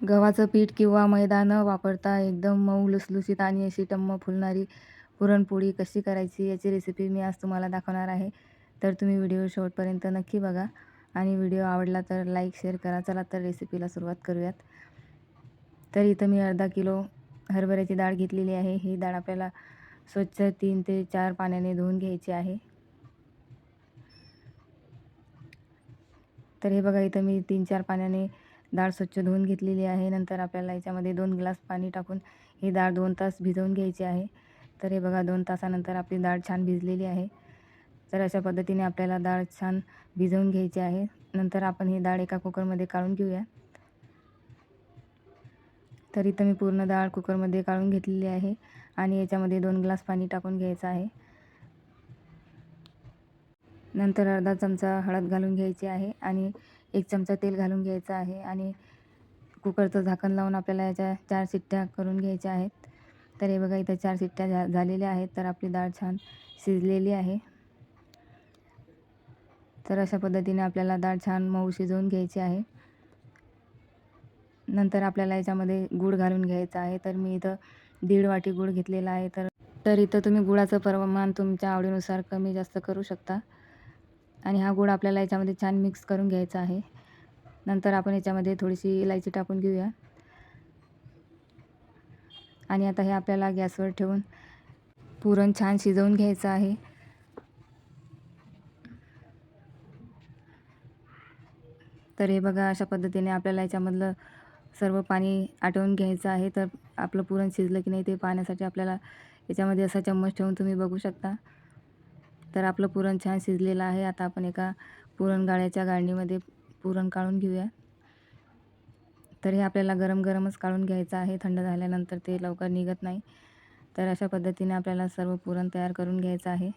गव्हाचं पीठ किंवा मैदा न वापरता एकदम मऊ लुसलुशीत आणि अशी टम्म फुलणारी पुरणपोळी कशी करायची याची रेसिपी मी आज तुम्हाला दाखवणार आहे. तर तुम्ही व्हिडिओ शेवटपर्यंत नक्की बघा आणि व्हिडिओ आवडला तर लाईक शेअर करा. चला तर रेसिपीला सुरुवात करूयात. तर इथं मी अर्धा किलो हरभऱ्याची डाळ घेतलेली आहे. ही डाळ आपल्याला स्वच्छ तीन ते चार पाण्याने धुवून घ्यायची आहे. तर हे बघा इथं मी तीन चार पाण्याने डाळ स्वच्छ धुवून घेतलेली आहे. नंतर आपल्याला याच्यामध्ये दोन ग्लास पाणी टाकून ही डाळ दोन तास भिजवून घ्यायची आहे. तर हे बघा दोन तासानंतर आपली डाळ छान भिजलेली आहे. तर अशा पद्धतीने आपल्याला डाळ छान भिजवून घ्यायची आहे. नंतर आपण ही डाळ एका कुकरमध्ये काढून घेऊया. तर इथं मी पूर्ण डाळ कुकरमध्ये काढून घेतलेली आहे आणि याच्यामध्ये दोन ग्लास पाणी टाकून घ्यायचं आहे. नंतर अर्धा चमचा हळद घालून घ्यायची आहे आणि एक चमचा तेल घालून घ्यायचं आहे आणि कुकरचं झाकण लावून आपल्याला याच्या चार शिट्ट्या करून घ्यायच्या आहेत. तर हे बघा इथं चार शिट्ट्या झा झालेल्या आहेत. तर आपली डाळ छान शिजलेली आहे. तर अशा पद्धतीने आपल्याला डाळ छान मऊ शिजवून घ्यायची आहे. नंतर आपल्याला याच्यामध्ये गूळ घालून घ्यायचा आहे. तर मी इथं दीड वाटी गूळ घेतलेला आहे. तर तर इथं तुम्ही गुळाचं प्रमाण तुमच्या आवडीनुसार कमी जास्त करू शकता. आणि हा गोड आपल्याला याच्यामध्ये छान मिक्स करून घ्यायचा आहे. नंतर आपण याच्यामध्ये थोडीशी इलायची टाकून घेऊया. आणि आता हे आपल्याला गॅसवर ठेवून पुरण छान शिजवून घ्यायचं आहे. तर हे बघा अशा पद्धतीने आपल्याला याच्यामधलं सर्व पाणी आटवून घ्यायचं आहे. तर आपलं पुरण शिजलं की नाही ते पाहण्यासाठी आपल्याला याच्यामध्ये असा चम्मच ठेवून तुम्ही बघू शकता. तर आपलं पुरण छान शिजलेलं आहे. आता आपण एका पुरण गाळ्याच्या गाळणीमध्ये पुरण काढून घेऊया. तर हे आपल्याला गरम गरमच काढून घ्यायचं आहे. थंड झाल्यानंतर ते लवकर निघत नाही. तर अशा पद्धतीने आपल्याला सर्व पुरण तयार करून घ्यायचं आहे.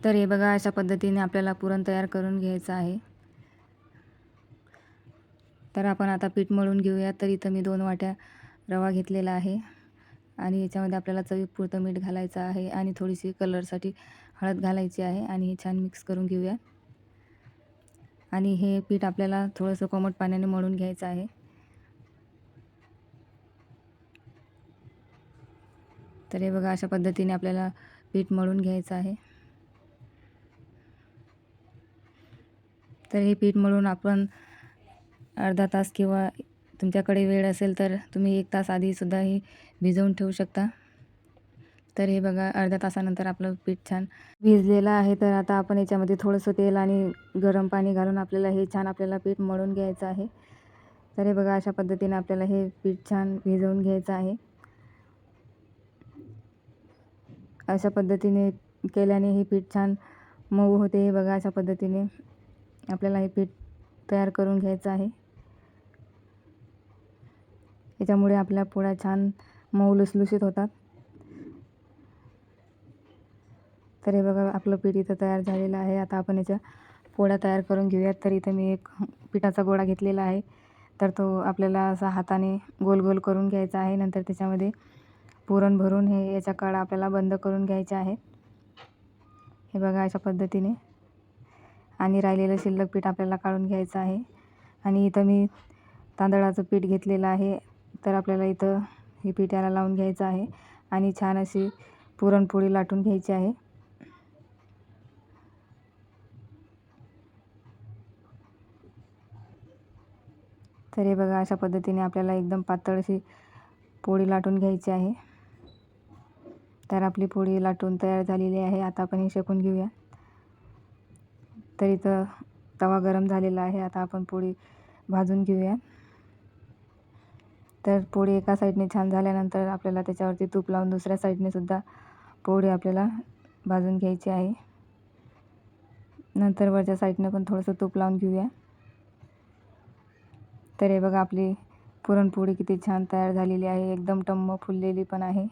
तर हे बघा अशा पद्धतीने आपल्याला पुरण तयार करून घ्यायचं आहे. तर आपण आता पीठ मळून घेऊया. तर इथं मी दोन वाट्या रवा घेतलेला आहे. आणि याच्यामध्ये आपल्याला चवीपुरतं मीठ घालायचं आहे आणि थोडीशी कलरसाठी हळद घालायची आहे आणि हे छान मिक्स करून घेऊया. आणि हे पीठ आपल्याला थोडंसं कोमट पाण्याने मळून घ्यायचं आहे. तर हे बघा अशा पद्धतीने आपल्याला पीठ मळून घ्यायचं आहे. तर हे पीठ मळून आपण अर्धा तास किंवा तुमच्याकडे वेळ असेल तर तुम्ही एक तास आधीसुद्धा हे भिजवून ठेवू शकता. तर हे बघा अर्ध्या तासानंतर आपलं पीठ छान भिजलेलं आहे. तर आता आपण याच्यामध्ये थोडंसं तेल आणि गरम पाणी घालून आपल्याला हे छान आपल्याला पीठ मळून घ्यायचं आहे. तर हे बघा अशा पद्धतीने आपल्याला हे पीठ छान भिजवून घ्यायचं आहे. अशा पद्धतीने केल्याने हे पीठ छान मऊ होते. हे बघा अशा पद्धतीने आपल्याला हे पीठ तयार करून घ्यायचं आहे. याच्यामुळे आपल्या पोळ्या छान मऊ लुसलुशीत होतात. तर हे बघा आपलं पीठ इथं तयार झालेलं आहे. आता आपण याच्या पोळ्या तयार करून घेऊयात. तर इथं मी एक पिठाचा गोळा घेतलेला आहे. तर तो आपल्याला असा हाताने गोल गोल करून घ्यायचा आहे. नंतर त्याच्यामध्ये पुरण भरून हे याच्या कडा आपल्याला बंद करून घ्यायच्या आहे. हे बघा अशा पद्धतीने. आणि राहिलेलं शिल्लक पीठ आपल्याला काढून घ्यायचं आहे. आणि इथं मी तांदळाचं पीठ घेतलेलं आहे. तर आपल्याला इथं हे पीठ याला लावून घ्यायचं आहे आणि छान अशी पुरणपोळी लाटून घ्यायची आहे. तर हे बघा अशा पद्धतीने आपल्याला एकदम पातळ अशी पोळी लाटून घ्यायची आहे. तर आपली पोळी लाटून तयार झालेली आहे. आता आपण हे शेकून घेऊया. तर इथं तवा गरम झालेला आहे. आता आपण पोळी भाजून घेऊया. तर पोळी एका साईडने छान झाल्यानंतर आपल्याला त्याच्यावरती तूप लावून दुसऱ्या साईडने सुद्धा पोळी आपल्याला भाजून घ्यायची आहे. नंतर वरच्या साईडनं पण थोडंसं तूप लावून घेऊया. तर हे बघा आपली पुरणपोळी किती छान तयार झालेली आहे. एकदम टम्म फुललेली पण आहे.